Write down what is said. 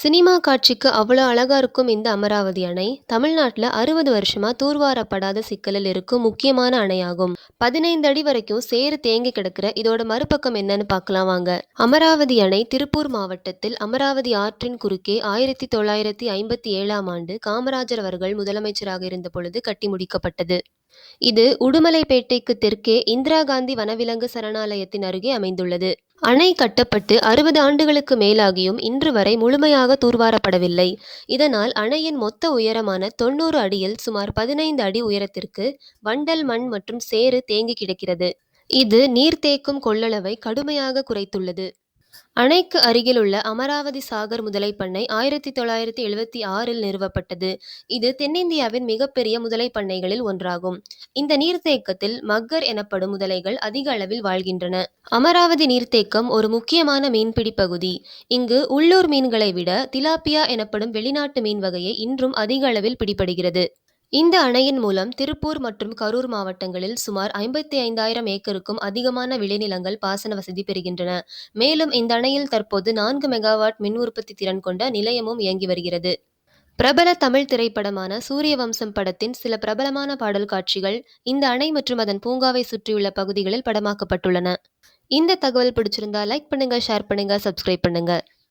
Cinema காட்சிக்கு அவ்வளோ அழகா இருக்கும் இந்த அமராவதி அணை தமிழ்நாட்டில் அறுபது வருஷமாக தூர்வாரப்படாத சிக்கலில் இருக்கும் முக்கியமான அணையாகும். பதினைந்து அடி வரைக்கும் சேறு தேங்கி கிடக்கிற இதோட மறுபக்கம் என்னன்னு பார்க்கலாம் வாங்க. அமராவதி அணை திருப்பூர் மாவட்டத்தில் அமராவதி ஆற்றின் குறுக்கே ஆயிரத்தி தொள்ளாயிரத்தி ஐம்பத்தி ஏழாம் ஆண்டு காமராஜர் அவர்கள் முதலமைச்சராக இருந்த பொழுது கட்டி முடிக்கப்பட்டது. இது உடுமலைப்பேட்டைக்கு தெற்கே இந்திரா காந்தி வனவிலங்கு சரணாலயத்தின் அருகே அமைந்துள்ளது. அணை கட்டப்பட்டு அறுபது ஆண்டுகளுக்கு மேலாகியும் இன்று வரை முழுமையாக தூர்வாரப்படவில்லை. இதனால் அணையின் மொத்த உயரமான தொண்ணூறு அடியில் சுமார் பதினைந்து அடி உயரத்திற்கு வண்டல் மண் மற்றும் சேறு தேங்கி கிடக்கிறது. இது நீர்த்தேக்கும் கொள்ளளவை கடுமையாக குறைத்துள்ளது. அணைக்கு அருகிலுள்ள அமராவதி சாகர் முதலைப்பண்ணை ஆயிரத்தி தொள்ளாயிரத்தி எழுவத்தி ஆறில் நிறுவப்பட்டது. இது தென்னிந்தியாவின் மிகப்பெரிய முதலைப்பண்ணைகளில் ஒன்றாகும். இந்த நீர்த்தேக்கத்தில் மக்கர் எனப்படும் முதலைகள் அதிக அளவில் வாழ்கின்றன. அமராவதி நீர்த்தேக்கம் ஒரு முக்கியமான மீன்பிடி பகுதி. இங்கு உள்ளூர் மீன்களை விட திலாப்பியா எனப்படும் வெளிநாட்டு மீன் வகையை இன்றும் அதிக அளவில் பிடிபடுகிறது. இந்த அணையின் மூலம் திருப்பூர் மற்றும் கரூர் மாவட்டங்களில் சுமார் ஐம்பத்தி ஐந்தாயிரம் ஏக்கருக்கும் அதிகமான விளைநிலங்கள் பாசன வசதி பெறுகின்றன. மேலும் இந்த அணையில் தற்போது நான்கு மெகாவாட் மின் உற்பத்தி திறன் கொண்ட நிலையமும் இயங்கி வருகிறது. பிரபல தமிழ் திரைப்படமான சூரிய வம்சம் படத்தின் சில பிரபலமான பாடல் காட்சிகள் இந்த அணை மற்றும் அதன் பூங்காவை சுற்றியுள்ள பகுதிகளில் படமாக்கப்பட்டுள்ளன. இந்த தகவல் பிடிச்சிருந்தா லைக் பண்ணுங்க ஷேர் பண்ணுங்க சப்ஸ்கிரைப் பண்ணுங்க.